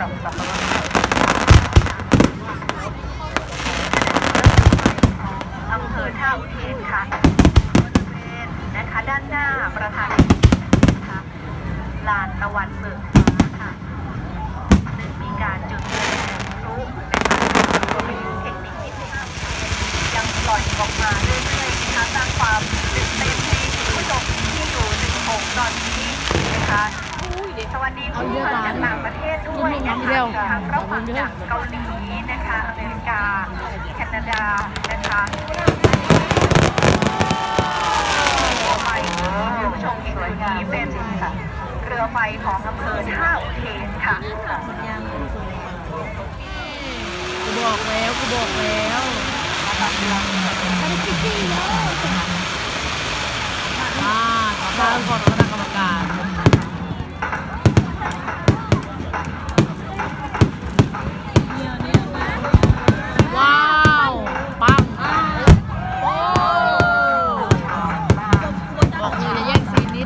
ดอกสับปะรดอำเภอท่าอุเทนค่ะบริเวณนะคะด้านหน้าประธานนะคะลานตะวันเบิกฟ้าค่ะซึ่งมีการจุดเทียนพลุนะคะรวมไปถึงเทคนิคที่ยังปล่อยออกมาเรื่อยๆนะคะสร้างความตื่นเต้นให้คุณผู้ชมที่อยู่ถึงหกตอนนี้น สวัสดีผู้ชมจากต่างประเทศด้วยนะคะทั้งระหว่างจากเกาหลีนะคะอเมริกาแคนาดานะคะไฟคุณผู้ชมเห็นแบบนี้เป็นเรือไฟของอำเภอท่าอุเทนค่ะกูบอกแล้วกูบอกแล้วอ่าขอทางของคณะกรรมการ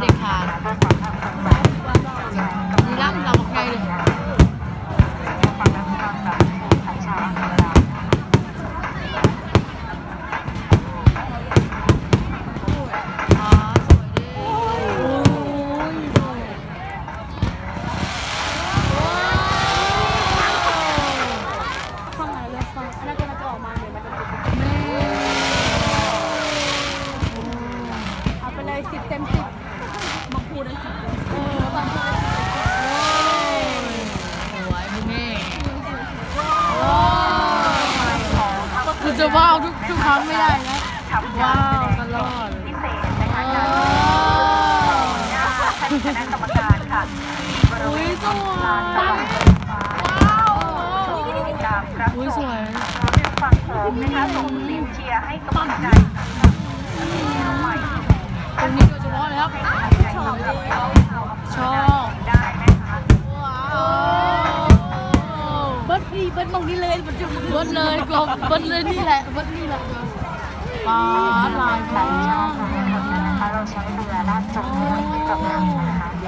ด้วยนะคะ จะว้าวทุกทุกครั้งไม่ได้นะทำว้าการวแสดตงลอดพิเศษนะคะโอ้การหน้าท่านคณะกรรมการค่ะบริอุ้เวยณสวยลานตะว้าวันวเบิกฟ้ากิจกรรมรับอุ้ยชสมวยฟังโขงนะคะส่งเสียงเชียร์ให้กำลังใจใหม่ เบิร์ดมองนี่เลยเบิดจุเบิร์เลยกลมเบิร์ดเลยนี่แหละเบิร์ดนี่แหละอ๋อลายไปนะคะเราใช้เรือลากจูงกับน้ำนะคะแ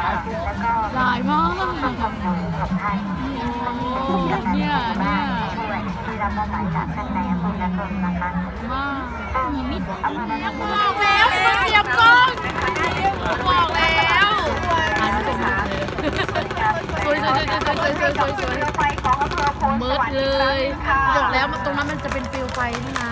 ล้วก็ลายมากทำบุญกับท่านเนี่ยเนี่ยช่วยที่รับมอบหมายจากท่านนายอำเภอนครนะคะมามีมิตรอำเภอนครบอกแล้วมันเตรียมกล้องบอกแล้วสวยสวยสวยสวยสวยสวยสวย เลยหยดแล้วตรงนั้นมันจะเป็นฟิลไฟนี่นะ